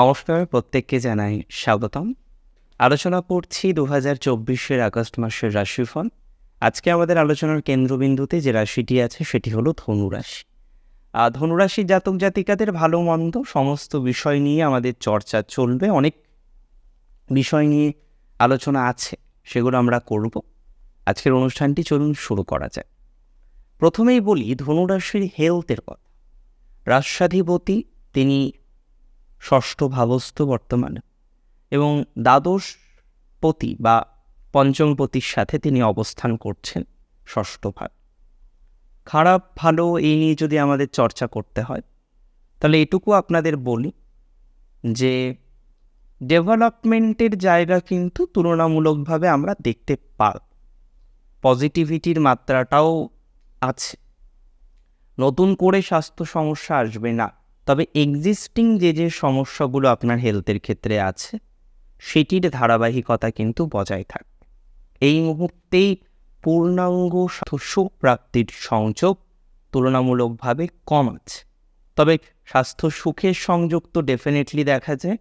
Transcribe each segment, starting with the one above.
নমস্কার, প্রত্যেককে জানাই স্বাগতম। আলোচনা করছি দু হাজার চব্বিশের আগস্ট মাসের রাশিফল। আজকে আমাদের আলোচনার কেন্দ্রবিন্দুতে যে রাশিটি আছে সেটি হলো ধনুরাশি। আর ধনুরাশি জাতক জাতিকাদের ভালো মন্দ সমস্ত বিষয় নিয়ে আমাদের চর্চা চলবে, অনেক বিষয় নিয়ে আলোচনা আছে, সেগুলো আমরা করব। আজকের অনুষ্ঠানটি চলুন শুরু করা যায় প্রথমেই বলি, ধনুরাশির হেলথের কথা। রাষ্ট্রাধিপতি তিনি ষষ্ঠ ভাবস্থ বর্তমানে। এবং দ্বাদশ পতি বা পঞ্চম পতির সাথে তিনি অবস্থান করছেন ষষ্ঠ ভাগ খারাপ, ভালো এই নিয়ে যদি আমাদের চর্চা করতে হয়, তাহলে এটুকু আপনাদের বলি যে, ডেভেলপমেন্টের জায়গা কিন্তু তুলনামূলকভাবে আমরা দেখতে পাই। পজিটিভিটির মাত্রাটাও আছে। নতুন করে স্বাস্থ্য সমস্যা আসবে না। তবে এক্সিস্টিং যে যে সমস্যাগুলো আপনার হেলথের ক্ষেত্রে আছে, সেটির ধারাবাহিকতা কিন্তু বজায় থাকবে এই মুহূর্তেই পূর্ণাঙ্গ সুপ্রাপ্তির সংযোগ তুলনামূলকভাবে কম আছে। তবে স্বাস্থ্য সুখের সংযোগ তো ডেফিনেটলি দেখা যায়।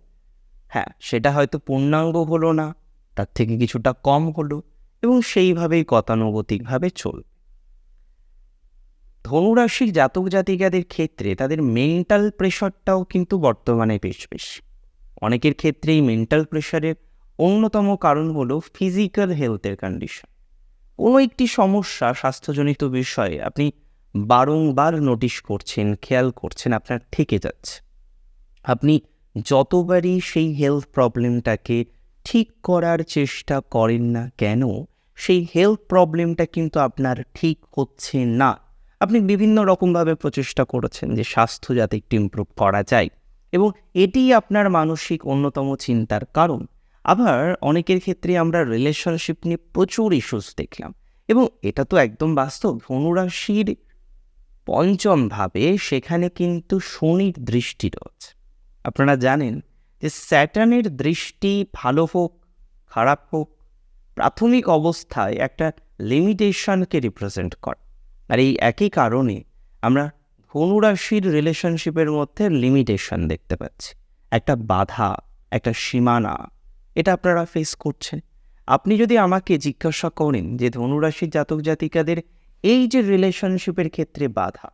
হ্যাঁ সেটা হয়তো পূর্ণাঙ্গ হলো না, তার থেকে কিছুটা কম হলো এবং সেইভাবেই গতানুগতিকভাবে চলবে। ধনুরাশির জাতক জাতিকাদের ক্ষেত্রে তাদের মেন্টাল প্রেশারটাও কিন্তু বর্তমানে বেশ বেশি। অনেকের ক্ষেত্রেই মেন্টাল প্রেশারের অন্যতম কারণ হলো ফিজিক্যাল হেলথের কন্ডিশন কোনো একটি সমস্যা স্বাস্থ্যজনিত বিষয়ে আপনি বারংবার নোটিশ করছেন, খেয়াল করছেন, আপনার থেকে যাচ্ছে। আপনি যতবারই সেই হেলথ প্রবলেমটাকে ঠিক করার চেষ্টা করেন না কেন, সেই হেলথ প্রবলেমটা কিন্তু আপনার ঠিক হচ্ছে না। আপনি বিভিন্ন রকমভাবে প্রচেষ্টা করেছেন যে স্বাস্থ্য যাতে একটু ইম্প্রুভ করা যায়। এবং এটি আপনার মানসিক অন্যতম চিন্তার কারণ। আবার অনেকের ক্ষেত্রে আমরা রিলেশনশিপ নিয়ে প্রচুর ইস্যুস দেখলাম। এবং এটা তো একদম বাস্তব ধনুরাশির পঞ্চম ভাবে সেখানে কিন্তু শনির দৃষ্টি রয়েছে। আপনারা জানেন যে স্যাটার্নের দৃষ্টি ভালো হোক, খারাপ হোক, প্রাথমিক অবস্থায় একটা লিমিটেশনকে রিপ্রেজেন্ট করে। আর এই একই কারণে আমরা ধনুরাশির রিলেশনশিপের মধ্যে লিমিটেশন দেখতে পাচ্ছি। একটা বাধা, একটা সীমানা, এটা আপনারা ফেস করছেন। আপনি যদি আমাকে জিজ্ঞাসা করেন যে ধনুরাশির জাতক জাতিকাদের এই যে রিলেশনশিপের ক্ষেত্রে বাধা,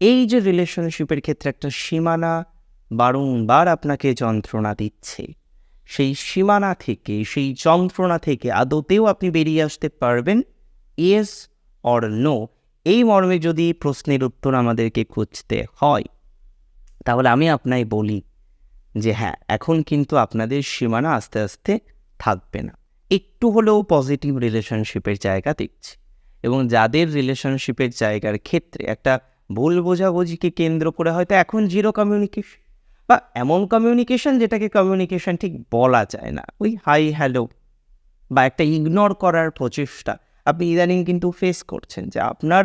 এই যে রিলেশনশিপের ক্ষেত্রে একটা সীমানা বারংবার আপনাকে যন্ত্রণা দিচ্ছে, সেই সীমানা থেকে, সেই যন্ত্রণা থেকে আদতেও আপনি বেরিয়ে আসতে পারবেন ইয়েস অর নো এই মর্মে যদি প্রশ্নের উত্তর আমাদেরকে খুঁজতে হয়, তাহলে আমি আপনাই বলি যে হ্যাঁ এখন কিন্তু আপনাদের সীমানা আস্তে আস্তে থাকবে না। একটু হলেও পজিটিভ রিলেশনশিপের জায়গা দেখছি এবং যাদের রিলেশনশিপের জায়গার ক্ষেত্রে একটা ভুল বোঝাবুঝিকে কেন্দ্র করে হয়তো এখন জিরো কমিউনিকেশন বা এমন কমিউনিকেশন যেটাকে কমিউনিকেশন ঠিক বলা যায় না, ওই হাই হ্যালো বা একটা ইগনোর করার প্রচেষ্টা আপনি ইদানিং কিন্তু ফেস করছেন যে আপনার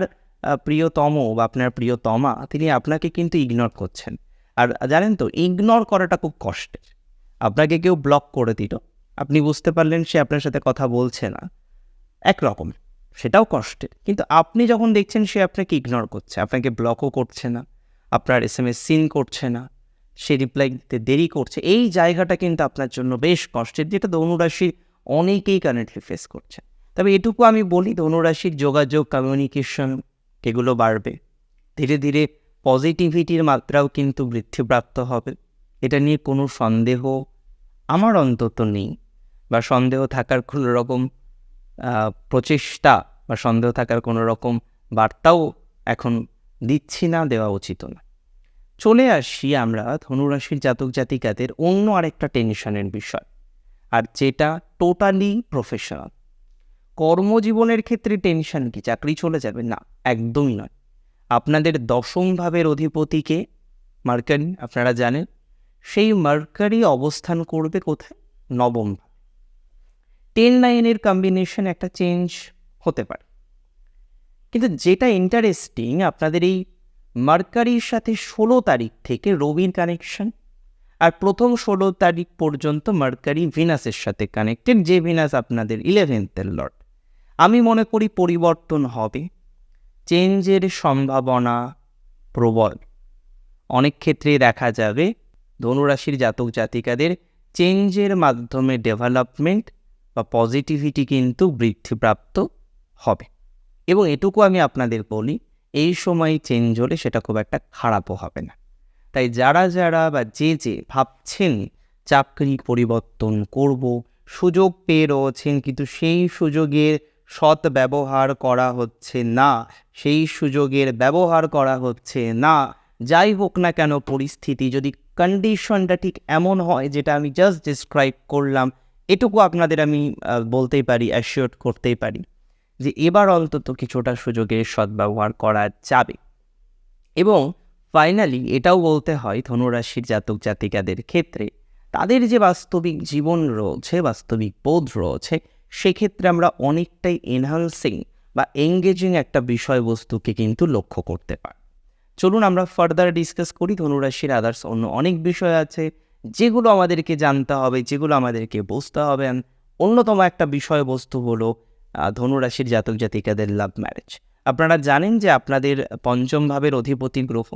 প্রিয়তম বা আপনার প্রিয়তমা, তিনি আপনাকে কিন্তু ইগনোর করছেন। আর জানেন তো ইগনোর করাটা খুব কষ্টের। আপনাকে কেউ ব্লক করে দিল। আপনি বুঝতে পারলেন সে আপনার সাথে কথা বলছে না। একরকম। সেটাও কষ্টের। কিন্তু আপনি যখন দেখছেন সে আপনাকে ইগনোর করছে, আপনাকে ব্লকও করছে না, আপনার এস এম এস সিন করছে না, সে রিপ্লাই দিতে দেরি করছে, এই জায়গাটা কিন্তু আপনার জন্য বেশ কষ্টের, যেটা ধনুরাশি অনেকেই কারেন্টলি ফেস করছে। তবে এটুকু আমি বলি, ধনুরাশির যোগাযোগ কমিউনিকেশন এগুলো বাড়বে। ধীরে ধীরে পজিটিভিটির মাত্রাও কিন্তু বৃদ্ধিপ্রাপ্ত হবে। এটা নিয়ে কোনো সন্দেহ আমার অন্তত নেই বা সন্দেহ থাকার কোনো রকম প্রচেষ্টা বা সন্দেহ থাকার কোনো রকম বার্তাও এখন দিচ্ছি না, দেওয়া উচিত না। চলে আসি আমরা ধনুরাশির জাতক জাতিকাদের অন্য আরেকটা টেনশনের বিষয়, আর যেটা টোটালি প্রফেশনাল কর্মজীবনের ক্ষেত্রে টেনশন কি? চাকরি চলে যাবে? না, একদমই নয়। আপনাদের দশম ভাবের অধিপতিকে, মার্কারি, আপনারা জানেন, সেই মার্কারি অবস্থান করবে কোথায়? নবম টেন নাইনের কম্বিনেশন একটা চেঞ্জ হতে পারে। কিন্তু যেটা ইন্টারেস্টিং আপনাদের এই মার্কারির সাথে ষোলো তারিখ থেকে রবির কানেকশন আর প্রথম ষোলো তারিখ পর্যন্ত মার্কারি ভিনাসের সাথে কানেক্টেড যে ভিনাস আপনাদের ইলেভেন্থের লর্ড আমি মনে করি পরিবর্তন হবে। চেঞ্জের সম্ভাবনা প্রবল। অনেক ক্ষেত্রে দেখা যাবে ধনুরাশির জাতক জাতিকাদের চেঞ্জের মাধ্যমে ডেভেলপমেন্ট বা পজিটিভিটি কিন্তু বৃদ্ধিপ্রাপ্ত হবে। এবং এটুকু আমি আপনাদের বলি, এই সময় চেঞ্জ হলে সেটা খুব একটা খারাপও হবে না। তাই যারা যারা বা যে যে ভাবছেন চাকরি পরিবর্তন করব, সুযোগ পেয়ে রয়েছেন, কিন্তু সেই সুযোগের সৎ ব্যবহার করা হচ্ছে না, সেই সুযোগের ব্যবহার করা হচ্ছে না। যাই হোক না কেন পরিস্থিতি, যদি কন্ডিশনটা ঠিক এমন হয়, যেটা আমি জাস্ট ডিসক্রাইব করলাম, এটুকু আপনাদের আমি বলতেই পারি অ্যাসিওর করতেই পারি, যে এবার অন্তত কিছুটা সুযোগের সদ্ব্যবহার করা যাবে। এবং ফাইনালি এটাও বলতে হয় ধনুরাশির জাতক জাতিকাদের ক্ষেত্রে, তাদের যে বাস্তবিক জীবন রয়েছে, বাস্তবিক বোধ রয়েছে সেক্ষেত্রে আমরা অনেকটাই এনহান্সিং বা এঙ্গেজিং একটা বিষয়বস্তুকে কিন্তু লক্ষ্য করতে পারি। চলুন আমরা ফার্দার ডিসকাস করি, ধনুরাশির আদার্স অন্য অনেক বিষয় আছে, যেগুলো আমাদেরকে জানতে হবে, যেগুলো আমাদেরকে বুঝতে হবে অন্যতম একটা বিষয়বস্তু হলো ধনুরাশির জাতক জাতিকাদের লাভ ম্যারেজ আপনারা জানেন যে আপনাদের পঞ্চম ভাবের অধিপতি গ্রহ,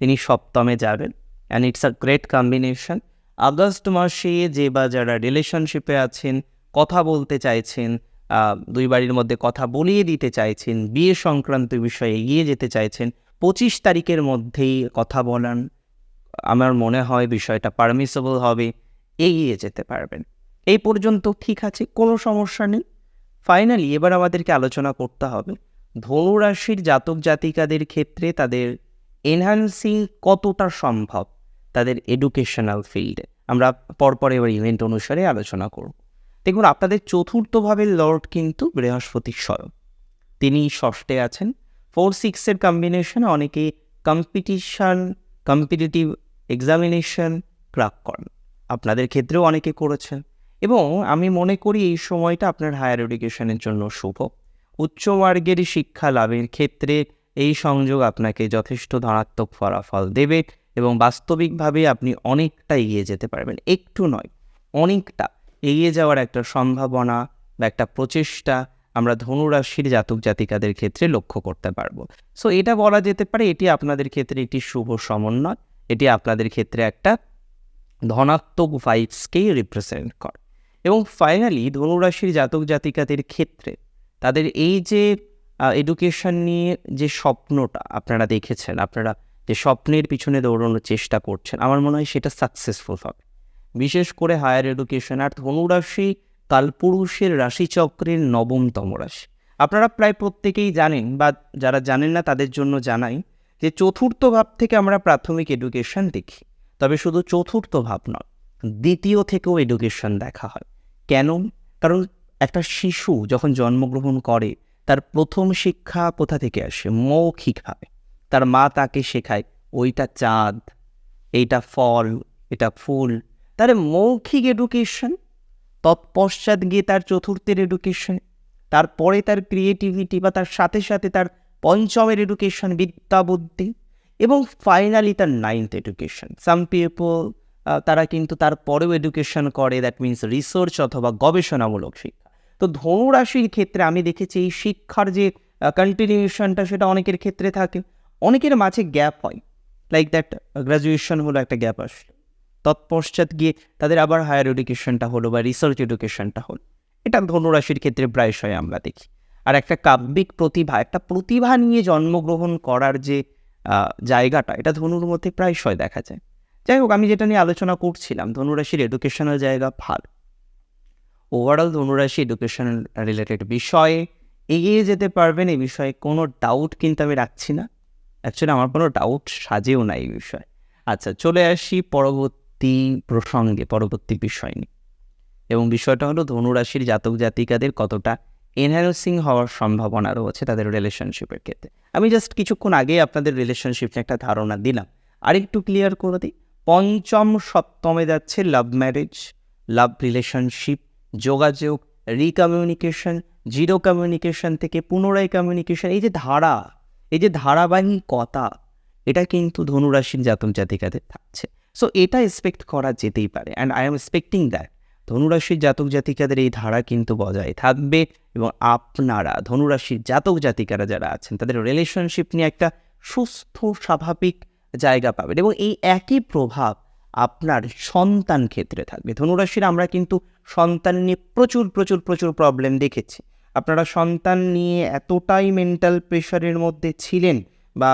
তিনি সপ্তমে যাবেন and it's a great combination August মাসে যে বা যারা রিলেশনশিপে আছেন কথা বলতে চাইছেন দুই বাড়ির মধ্যে কথা বলিয়ে দিতে চাইছেন, বিয়ে সংক্রান্ত বিষয়ে এগিয়ে যেতে চাইছেন, পঁচিশ তারিখের মধ্যেই কথা বলান। আমার মনে হয় বিষয়টা পারমিসেবল হবে, এগিয়ে যেতে পারবেন। এই পর্যন্ত ঠিক আছে, কোনো সমস্যা নেই। ফাইনালি এবার আমাদেরকে আলোচনা করতে হবে, ধনুরাশির জাতক জাতিকাদের ক্ষেত্রে তাদের এনহান্সিং কতটা সম্ভব? তাদের এডুকেশনাল ফিল্ডে আমরা পরপর এবার ইভেন্ট অনুসারে আলোচনা করব। দেখুন, আপনাদের চতুর্থ ভাবের লর্ড কিন্তু বৃহস্পতি স্বয়ং। তিনি ষষ্ঠে আছেন। ফোর সিক্সের কম্বিনেশনে অনেকে কম্পিটিশন কম্পিটিটিভ এক্সামিনেশন ক্রাক করেন। আপনাদের ক্ষেত্রেও অনেকে করেছেন। এবং আমি মনে করি এই সময়টা আপনার হায়ার এডুকেশনের জন্য শুভ। উচ্চমার্গের শিক্ষা লাভের ক্ষেত্রে এই সংযোগ আপনাকে যথেষ্ট ধনাত্মক ফলাফল দেবে এবং বাস্তবিকভাবে আপনি অনেকটা এগিয়ে যেতে পারবেন। একটু নয়, অনেকটা। এগিয়ে যাওয়ার একটা সম্ভাবনা বা একটা প্রচেষ্টা আমরা ধনুরাশির জাতক জাতিকাদের ক্ষেত্রে লক্ষ্য করতে পারব। সো এটা বলা যেতে পারে এটি আপনাদের ক্ষেত্রে একটি শুভ সমন্বয়। এটি আপনাদের ক্ষেত্রে একটা ধনাত্মক ভাইবসকেই রিপ্রেজেন্ট করে। এবং ফাইনালি ধনুরাশির জাতক জাতিকাদের ক্ষেত্রে তাদের এই যে এডুকেশন নিয়ে যে স্বপ্নটা আপনারা দেখেছেন, আপনারা যে স্বপ্নের পিছনে দৌড়ানোর চেষ্টা করছেন, আমার মনে হয় সেটা সাকসেসফুল হবে। বিশেষ করে হায়ার এডুকেশন আর ধনুরাশি কালপুরুষের রাশিচক্রের নবমতম রাশি। আপনারা প্রায় প্রত্যেকেই জানেন বা যারা জানেন না তাদের জন্য জানাই যে চতুর্থ ভাব থেকে আমরা প্রাথমিক এডুকেশন দেখি। তবে শুধু চতুর্থ ভাব নয়, দ্বিতীয় থেকেও এডুকেশন দেখা হয়। কেন? কারণ একটা শিশু যখন জন্মগ্রহণ করে, তার প্রথম শিক্ষা কোথা থেকে আসে? মৌখিকভাবে তার মা তাকে শেখায়, ওইটা চাঁদ, এইটা ফল, এটা ফুল তার মৌখিক এডুকেশন তৎপশ্চাৎ গিয়ে তার চতুর্থের এডুকেশন তারপরে তার ক্রিয়েটিভিটি বা তার সাথে সাথে তার পঞ্চমের এডুকেশন বিদ্যা বুদ্ধি এবং ফাইনালি তার নাইনথ এডুকেশন সাম পিপল তারা কিন্তু তারপরেও এডুকেশন করে দ্যাট মিন্স রিসার্চ অথবা গবেষণামূলক শিক্ষা। তো ধনুরাশির ক্ষেত্রে আমি দেখেছি এই শিক্ষার যে কন্টিনিউশনটা সেটা অনেকের ক্ষেত্রে থাকে। অনেকের মাঝে গ্যাপ হয়। লাইক দ্যাট গ্র্যাজুয়েশন হলো একটা গ্যাপ আসলো। তৎপশ্চাৎ গিয়ে তাদের আবার হায়ার এডুকেশনটা হলো বা রিসার্চ এডুকেশনটা হলো। এটা ধনুরাশির ক্ষেত্রে প্রায়শই আমরা দেখি। আর একটা কাব্যিক প্রতিভা, একটা প্রতিভা নিয়ে জন্মগ্রহণ করার যে জায়গাটা, এটা ধনুর মধ্যে প্রায়শই দেখা যায়। যাই হোক, আমি যেটা নিয়ে আলোচনা করছিলাম, ধনুরাশির এডুকেশনাল জায়গা ভালো। ওভারঅল ধনুরাশি এডুকেশন রিলেটেড বিষয়ে এগিয়ে যেতে পারবেন এই বিষয়ে কোনো ডাউট কিন্তু আমি রাখছি না। অ্যাকচুয়ালি আমার কোনো ডাউট সাজেও না এই বিষয়ে। আচ্ছা চলে আসি পরবর্তী প্রসঙ্গে, পরবর্তী বিষয় নিয়ে। এবং বিষয়টা হলো ধনুরাশির জাতক জাতিকাদের কতটা এনহ্যান্সিং হওয়ার সম্ভাবনা রয়েছে তাদের রিলেশনশিপের ক্ষেত্রে। আমি জাস্ট কিছুক্ষণ আগে আপনাদের রিলেশনশিপ একটা ধারণা দিলাম। আরেকটু ক্লিয়ার করে দিই। পঞ্চম, সপ্তমে যাচ্ছে লাভ ম্যারেজ লাভ রিলেশনশিপ যোগাযোগ রিকমিউনিকেশন জিরো কমিউনিকেশন থেকে পুনরায় কমিউনিকেশন এই যে ধারা, এই যে ধারাবাহিকতা, এটা কিন্তু ধনুরাশির জাতক জাতিকাদের থাকছে। সো এটা এক্সপেক্ট করা যেতেই পারে and I am expecting that ধনুরাশির জাতক জাতিকাদের এই ধারা কিন্তু বজায় থাকবে, এবং আপনারা, ধনুরাশির জাতক জাতিকারা যারা আছেন, তাদের রিলেশনশিপ নিয়ে একটা সুস্থ, স্বাভাবিক জায়গা পাবেন, এবং এই একই প্রভাব আপনার সন্তান ক্ষেত্রে থাকবে। ধনুরাশির আমরা কিন্তু সন্তান নিয়ে প্রচুর প্রচুর প্রচুর প্রবলেম দেখেছি। আপনারা সন্তান নিয়ে এতটাই মেন্টাল প্রেশারের মধ্যে ছিলেন, বা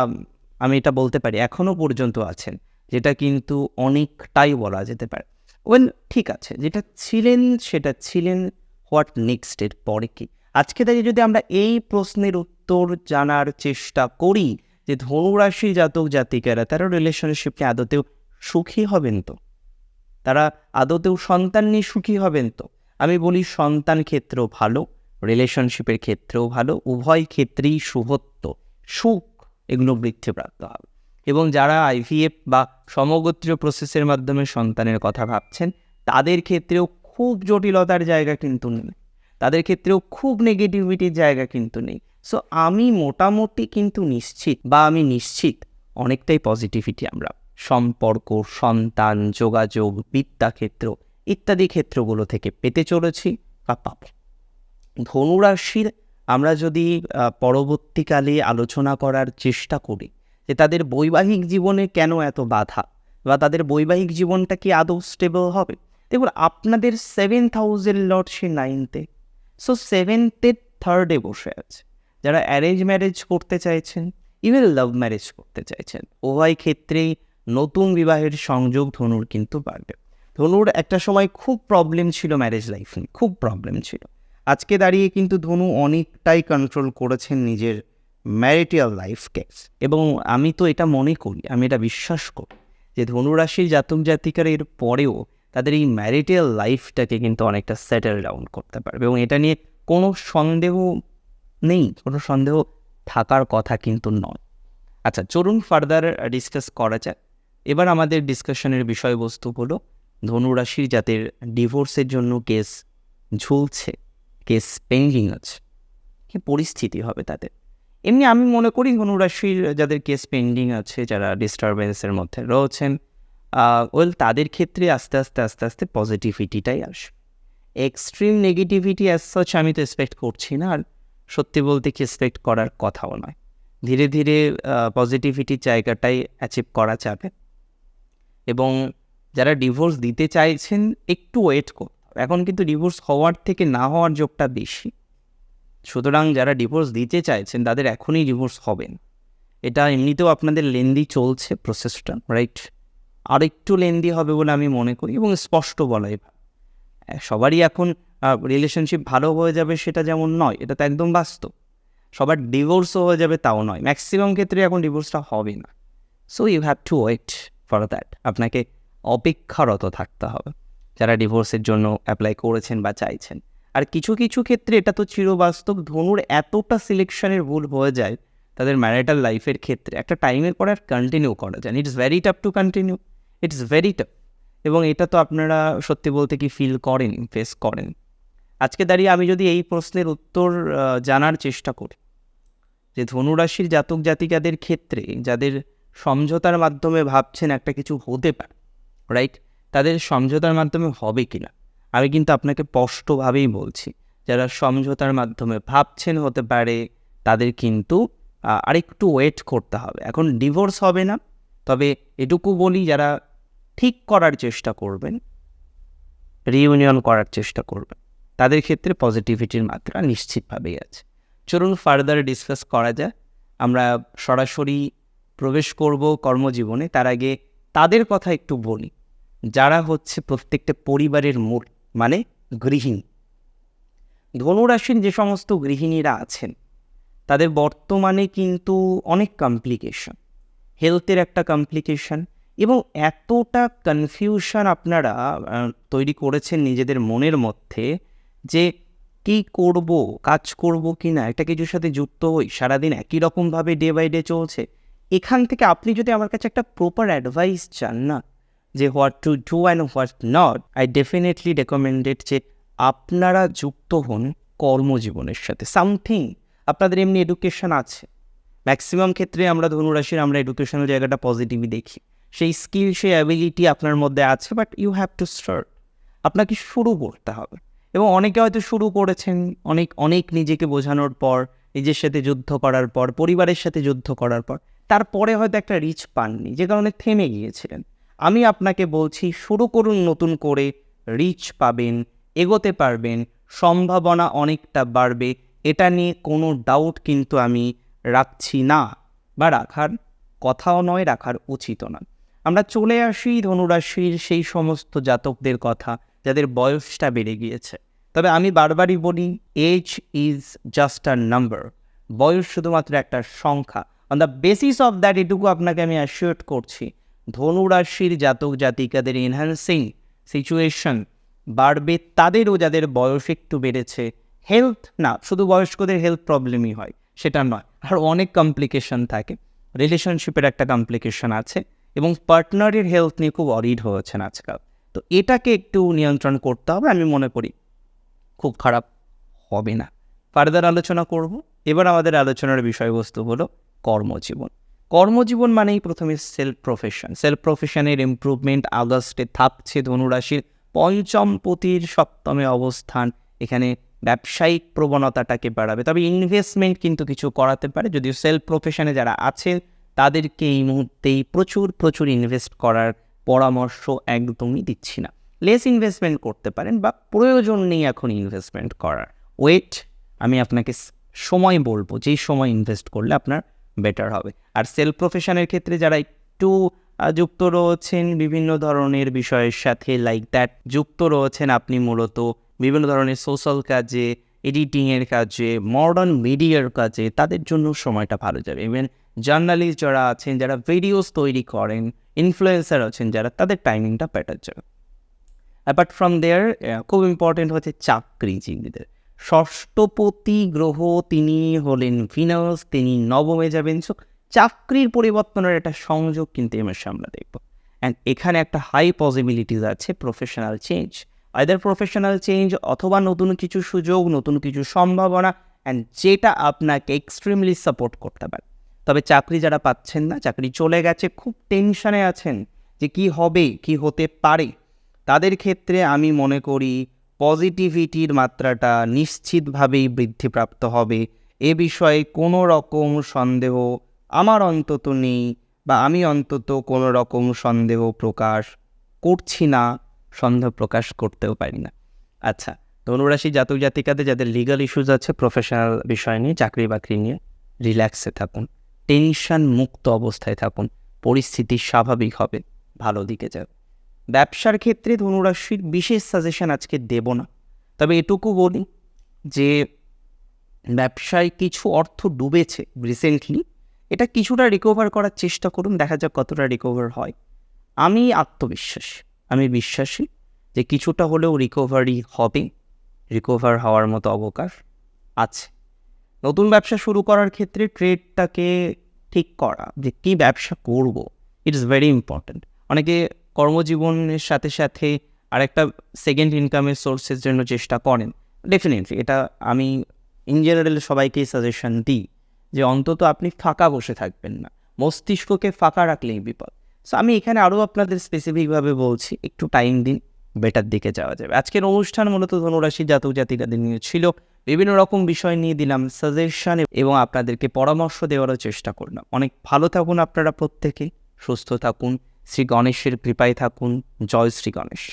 আমি এটা বলতে পারি এখনও পর্যন্ত আছেন যেটা কিন্তু অনেকটাই বলা যেতে পারে। ওয়েল ঠিক আছে, যেটা ছিলেন সেটা ছিলেন, হোয়াট নেক্সট, এর পরে কি? আজকে দাঁড়িয়ে যদি আমরা এই প্রশ্নের উত্তর জানার চেষ্টা করি যে ধনুরাশি জাতক জাতিকারা, তারা রিলেশনশিপে আদতেও সুখী হবেন তো? তারা আদতেও সন্তান নিয়ে সুখী হবেন তো? আমি বলি সন্তান ক্ষেত্রেও ভালো রিলেশনশিপের ক্ষেত্রেও ভালো, উভয় ক্ষেত্রেই শুভত্ব, সুখ, এগুলো বৃদ্ধিপ্রাপ্ত হবে। এবং যারা আইভিএফ বা সমগোত্রীয় প্রসেসের মাধ্যমে সন্তানের কথা ভাবছেন, তাদের ক্ষেত্রেও খুব জটিলতার জায়গা কিন্তু নেই। তাদের ক্ষেত্রেও খুব নেগেটিভিটির জায়গা কিন্তু নেই। সো আমি মোটামুটি কিন্তু নিশ্চিত বা আমি নিশ্চিত অনেকটাই পজিটিভিটি আমরা। সম্পর্ক, সন্তান, যোগাযোগ বিদ্যাক্ষেত্র ইত্যাদি ক্ষেত্রগুলো থেকে পেতে চলেছি বা পাবো। ধনুরাশির আমরা যদি পরবর্তীকালে আলোচনা করার চেষ্টা করি যে তাদের বৈবাহিক জীবনে কেন এত বাধা? বা তাদের বৈবাহিক জীবনটা কি আদৌ স্টেবল হবে? দেখুন, আপনাদের সেভেন্থ হাউসের লর্ড সে নাইনতে সো সেভেন্থের থার্ডে বসে আছে। যারা অ্যারেঞ্জ ম্যারেজ করতে চাইছেন ইভেন লাভ ম্যারেজ করতে চাইছেন, উভয় ক্ষেত্রেই নতুন বিবাহের সংযোগ ধনুর কিন্তু বাড়বে। ধনুর একটা সময় খুব প্রবলেম ছিল ম্যারেজ লাইফ নিয়ে, খুব প্রবলেম ছিল। আজকে দাঁড়িয়ে কিন্তু ধনু অনেকটাই কন্ট্রোল করেছেন নিজের ম্যারিটিয়াল লাইফ লাইফকে এবং আমি তো এটা মনে করি, আমি এটা বিশ্বাস করি যে ধনুরাশির জাতক জাতিকার এর পরেও তাদের এই ম্যারিটিয়াল লাইফটাকে কিন্তু অনেকটা সেটেল ডাউন করতে পারবে এবং এটা নিয়ে কোনো সন্দেহ নেই, কোনো সন্দেহ থাকার কথা কিন্তু নয়। আচ্ছা চলুন ফার্দার ডিসকাস করা যাক। এবার আমাদের ডিসকাশনের বিষয়বস্তু হলো ধনুরাশির যাদের ডিভোর্সের জন্য কেস ঝুলছে কেস পেন্ডিং আছে। কি পরিস্থিতি হবে তাদের? এমনি আমি মনে করি ধনুরাশির যাদের কেস পেন্ডিং আছে, যারা ডিস্টারবেন্সের মধ্যে রয়েছেন ওয়েল তাদের ক্ষেত্রে আস্তে আস্তে আস্তে আস্তে পজিটিভিটিটাই আসবে এক্সট্রিম নেগেটিভিটি অ্যাজ সাচ আমি তো এক্সপেক্ট করছি না, আর সত্যি বলতে কি এক্সপেক্ট করার কথাও নয়। ধীরে ধীরে পজিটিভিটির জায়গাটাই অ্যাচিভ করা যাবে। এবং যারা ডিভোর্স দিতে চাইছেন, একটু ওয়েট হবে। এখন কিন্তু ডিভোর্স হওয়ার থেকে না হওয়ার যোগটা বেশি। সুতরাং যারা ডিভোর্স দিতে চাইছেন, তাদের এখনই ডিভোর্স হবেন। এটা এমনিতেও আপনাদের লেন্দি চলছে প্রসেসটা রাইট আর একটু লেন্দি হবে বলে আমি মনে করি এবং স্পষ্ট ভালো। সবারই এখন রিলেশনশিপ ভালো হয়ে যাবে সেটা যেমন নয়, এটা তো একদম বাস্তব। সবার ডিভোর্সও হয়ে যাবে তাও নয় ম্যাক্সিমাম ক্ষেত্রে এখন ডিভোর্সটা হবে না। So you have to wait for that আপনাকে অপেক্ষারত থাকতে হবে। যারা ডিভোর্সের জন্য অ্যাপ্লাই করেছেন বা চাইছেন। আর কিছু কিছু ক্ষেত্রে এটা তো চিরবাস্তব। ধনুর এতটা সিলেকশনের ভুল হয়ে যায় তাদের ম্যারিটাল লাইফের ক্ষেত্রে। একটা টাইমের পরে আর কন্টিনিউ করা যায় it's very tough to continue it's very tough এবং এটা তো আপনারা সত্যি বলতে কি ফিল করেন ফেস করেন। আজকে দাঁড়িয়ে আমি যদি এই প্রশ্নের উত্তর জানার চেষ্টা করি, যে ধনুরাশির জাতক জাতিকাদের ক্ষেত্রে যাদের সমঝোতার মাধ্যমে ভাবছেন একটা কিছু হতে পারে রাইট তাদের সমঝোতার মাধ্যমে হবে কি না আমি কিন্তু আপনাকে স্পষ্টভাবেই বলছি, যারা সমঝোতার মাধ্যমে ভাবছেন হতে পারে তাদের কিন্তু আরেকটু ওয়েট করতে হবে। এখন ডিভোর্স হবে না, তবে এটুকু বলি যারা ঠিক করার চেষ্টা করবেন রিইউনিয়ন করার চেষ্টা করবেন, তাদের ক্ষেত্রে পজিটিভিটির মাত্রা নিশ্চিতভাবেই আছে। চলুন ফার্দার ডিসকাস করা যায় আমরা সরাসরি প্রবেশ করব কর্মজীবনে, তার আগে তাদের কথা একটু বলি। যারা হচ্ছে প্রত্যেকটা পরিবারের মূল মানে গৃহিণী। ধনুরাশির যে সমস্ত গৃহিণীরা আছেন, তাদের বর্তমানে কিন্তু অনেক কমপ্লিকেশন হেলথের একটা কমপ্লিকেশন এবং এতটা কনফিউশন আপনারা তৈরি করেছেন নিজেদের মনের মধ্যে যে কি করব, কাজ করব কি না একটা কিছুর সাথে যুক্ত হই, সারাদিন একই রকমভাবে ডে বাই ডে চলছে। এখান থেকে আপনি যদি আমার কাছে একটা প্রপার অ্যাডভাইস চান না যে what to do and what not, I definitely recommended যে আপনারা যুক্ত হন কর্মজীবনের সাথে। সামথিং, আপনাদের এমনি এডুকেশন আছে। ম্যাক্সিমাম ক্ষেত্রে আমরা ধনুরাশির আমরা এডুকেশনের জায়গাটা পজিটিভই দেখি। সেই স্কিল, সেই অ্যাবিলিটি আপনার মধ্যে আছে but you have to start আপনাকে শুরু করতে হবে। এবং অনেকে হয়তো শুরু করেছেন, অনেক অনেক নিজেকে বোঝানোর পর, নিজের সাথে যুদ্ধ করার পর, পরিবারের সাথে যুদ্ধ করার পর, তারপরে হয়তো একটা রিচ পাননি, যে কারণে থেমে গিয়েছিলেন। আমি আপনাকে বলছি, শুরু করুন নতুন করে। রিচ পাবেন, এগোতে পারবেন, সম্ভাবনা অনেকটা বাড়বে। এটা নিয়ে কোনো ডাউট কিন্তু আমি রাখছি না বা রাখার কথাও নয়, রাখার উচিত না আমরা চলে আসি ধনুরাশির সেই সমস্ত জাতকদের কথা, যাদের বয়সটা বেড়ে গিয়েছে। তবে আমি বারবারই বলি age is just a number বয়স শুধুমাত্র একটা সংখ্যা। On the basis of that এটুকু আপনাকে আমি অ্যাসিওর করছি ধনুরাশির জাতক জাতিকাদের এনহ্যান্সিং সিচুয়েশন বাড়বে তাদেরও যাদের বয়স একটু বেড়েছে। হেলথ না, শুধু বয়স্কদের হেলথ প্রবলেমই হয়, সেটা নয়। আর অনেক কমপ্লিকেশন থাকে। রিলেশনশিপের একটা কমপ্লিকেশন আছে এবং পার্টনারের হেলথ নিয়ে খুব অরিড হয়েছেন আজকাল। তো এটাকে একটু নিয়ন্ত্রণ করতে হবে, আমি মনে করি খুব খারাপ হবে না। ফার্দার আলোচনা করব। এবার আমাদের আলোচনার বিষয়বস্তু হলো কর্মজীবন। কর্মজীবন মানেই প্রথমে সেলফ প্রফেশন সেলফ প্রফেশনের ইমপ্রুভমেন্ট আগস্টে থাকছে ধনুরাশির পঞ্চম পতির সপ্তমে অবস্থান। এখানে ব্যবসায়িক প্রবণতাটাকে বাড়াবে। তবে ইনভেস্টমেন্ট কিন্তু কিছু করাতে পারে। যদিও সেলফ প্রফেশনে যারা আছে তাদেরকে এই মুহূর্তেই প্রচুর প্রচুর ইনভেস্ট করার পরামর্শ একদমই দিচ্ছি না। লেস ইনভেস্টমেন্ট করতে পারেন বা প্রয়োজন নেই এখন ইনভেস্টমেন্ট করার। ওয়েট আমি আপনাকে সময় বলব। যেই সময় ইনভেস্ট করলে আপনার বেটার হবে। আর সেলফ প্রফেশনের ক্ষেত্রে যারা একটু যুক্ত রয়েছেন, বিভিন্ন ধরনের বিষয়ের সাথে লাইক দ্যাট যুক্ত রয়েছেন আপনি মূলত, বিভিন্ন ধরনের সোশ্যাল কাজে এডিটিংয়ের কাজে মডার্ন মিডিয়ার কাজে, তাদের জন্য সময়টা ভালো যাবে। ইভেন জার্নালিস্ট যারা আছেন, যারা ভিডিওস তৈরি করেন ইনফ্লুয়েন্সার আছেন, যারা তাদের টাইমিংটা বেটার যাবে। অ্যাপার্ট ফ্রম দেয়ার খুব ইম্পর্টেন্ট হচ্ছে চাকরিজীবীদের। ষষ্ঠপতি গ্রহ তিনি হলেন ভিনাস তিনি নবমে যাবেন। সো চাকরির পরিবর্তনের একটা সংযোগ কিন্তু এর মাসে আমরা দেখব। অ্যান্ড এখানে একটা হাই পসিবিলিটিস আছে professional change either professional change অথবা নতুন কিছু সুযোগ, নতুন কিছু সম্ভাবনা অ্যান্ড যেটা আপনাকে এক্সট্রিমলি সাপোর্ট করতে পারে। তবে চাকরি যারা পাচ্ছেন না, চাকরি চলে গেছে, খুব টেনশনে আছেন যে কি হবে, কি হতে পারে? তাদের ক্ষেত্রে আমি মনে করি পজিটিভিটির মাত্রাটা নিশ্চিতভাবেই বৃদ্ধিপ্রাপ্ত হবে। এ বিষয়ে কোনো রকম সন্দেহ আমার অন্তত নেই বা আমি অন্তত কোনো রকম সন্দেহ প্রকাশ করছি না, সন্দেহ প্রকাশ করতেও পারি না। আচ্ছা ধনুরাশি জাতক জাতিকাদের যাদের লিগাল ইস্যুজ আছে প্রফেশনাল বিষয় নিয়ে, চাকরি বাকরি নিয়ে রিল্যাক্সে থাকুন টেনশন মুক্ত অবস্থায় থাকুন, পরিস্থিতি স্বাভাবিক হবে, ভালো দিকে যাবে ব্যবসার ক্ষেত্রে ধনুরাশির বিশেষ সাজেশন আজকে দেব না। তবে এটুকু বলি যে, ব্যবসায় কিছু অর্থ ডুবেছে রিসেন্টলি এটা কিছুটা রিকভার করার চেষ্টা করুন, দেখা যাক কতটা রিকভার হয়। আমি আত্মবিশ্বাসী, আমি বিশ্বাসী যে কিছুটা হলেও রিকভারি হবে রিকভার হওয়ার মতো অবকাশ আছে। নতুন ব্যবসা শুরু করার ক্ষেত্রে ট্রেডটাকে ঠিক করা যে কী ব্যবসা করব ইটস ভেরি ইম্পর্ট্যান্ট অনেকে কর্মজীবনের সাথে সাথে আরেকটা সেকেন্ড ইনকামের সোর্সের জন্য চেষ্টা করেন। ডেফিনেটলি এটা আমি ইন জেনারেল সবাইকেই সাজেশন দিই যে অন্তত আপনি ফাঁকা বসে থাকবেন না। মস্তিষ্ককে ফাঁকা রাখলেই বিপদ। সো আমি এখানে আরও আপনাদের স্পেসিফিকভাবে বলছি, একটু টাইম দিন বেটার দিকে যাওয়া যাবে। আজকের অনুষ্ঠান মূলত ধনুরাশি জাতক জাতিকাদের নিয়ে ছিল। বিভিন্ন রকম বিষয় নিয়ে দিলাম সাজেশন এবং আপনাদেরকে পরামর্শ দেওয়ারও চেষ্টা করলাম। অনেক ভালো থাকুন আপনারা প্রত্যেকে, সুস্থ থাকুন। শ্রী গণেশের কৃপায় থাকুন। জয় শ্রী গণেশ।